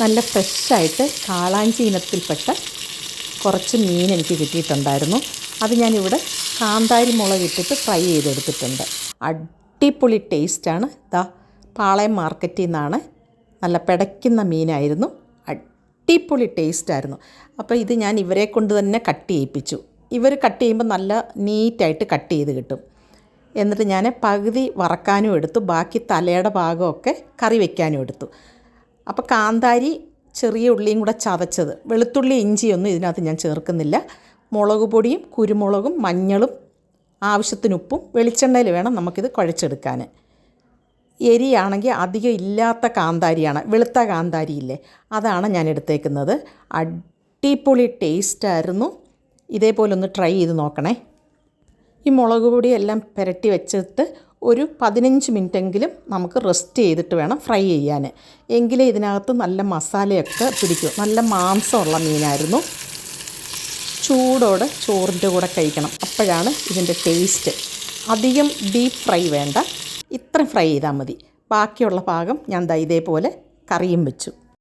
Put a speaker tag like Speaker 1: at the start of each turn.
Speaker 1: നല്ല ഫ്രഷായിട്ട് കാളാഞ്ചി ഇനത്തിൽപ്പെട്ട കുറച്ച് മീൻ എനിക്ക് കിട്ടിയിട്ടുണ്ടായിരുന്നു. അത് ഞാനിവിടെ കാന്താരി മുളക് ഇട്ടിട്ട് ഫ്രൈ ചെയ്തെടുത്തിട്ടുണ്ട്. അടിപൊളി ടേസ്റ്റാണ്. ഇതാ പാളയം മാർക്കറ്റിൽ നിന്നാണ് നല്ല പിടയ്ക്കുന്ന മീനായിരുന്നു. അടിപൊളി ടേസ്റ്റായിരുന്നു. അപ്പോൾ ഇത് ഞാൻ ഇവരെ കൊണ്ട് തന്നെ കട്ട് ചെയ്യിപ്പിച്ചു. ഇവർ കട്ട് ചെയ്യുമ്പോൾ നല്ല നീറ്റായിട്ട് കട്ട് ചെയ്ത് കിട്ടും. എന്നിട്ട് ഞാൻ പകുതി വറക്കാനും എടുത്തു. ബാക്കി തലയുടെ ഭാഗമൊക്കെ കറി വയ്ക്കാനും എടുത്തു. അപ്പോൾ കാന്താരി ചെറിയ ഉള്ളിയും കൂടെ ചതച്ചത് വെളുത്തുള്ളി ഇഞ്ചിയൊന്നും ഇതിനകത്ത് ഞാൻ ചേർക്കുന്നില്ല. മുളക് പൊടിയും കുരുമുളകും മഞ്ഞളും ആവശ്യത്തിന് ഉപ്പും വെളിച്ചെണ്ണയിൽ വേണം നമുക്കിത് കുഴച്ചെടുക്കാൻ. എരിയാണെങ്കിൽ അധികം ഇല്ലാത്ത കാന്താരിയാണ്. വെളുത്ത കാന്താരിയില്ലേ അതാണ് ഞാൻ എടുത്തേക്കുന്നത്. അടിപൊളി ടേസ്റ്റായിരുന്നു ഇതേപോലെ ഒന്ന് ട്രൈ ചെയ്ത് നോക്കണേ. ഈ മുളക് പൊടിയെല്ലാം പുരട്ടി വെച്ചിട്ട് ഒരു പതിനഞ്ച് മിനിറ്റെങ്കിലും നമുക്ക് റെസ്റ്റ് ചെയ്തിട്ട് വേണം ഫ്രൈ ചെയ്യാൻ. എങ്കിലേ ഇതിനകത്ത് നല്ല മസാലയൊക്കെ പിടിക്കും. നല്ല മാംസമുള്ള മീനായിരുന്നു. ചൂടോടെ ചോറിന്റെ കൂടെ കഴിക്കണം. അപ്പോഴാണ് ഇതിന്റെ ടേസ്റ്റ്. അധികം ഡീപ്പ് ഫ്രൈ വേണ്ട. ഇത്ര ഫ്രൈ ചെയ്താൽ മതി. ബാക്കിയുള്ള ഭാഗം ഞാൻ ദാ ഇതേപോലെ കറിയും വെച്ചു.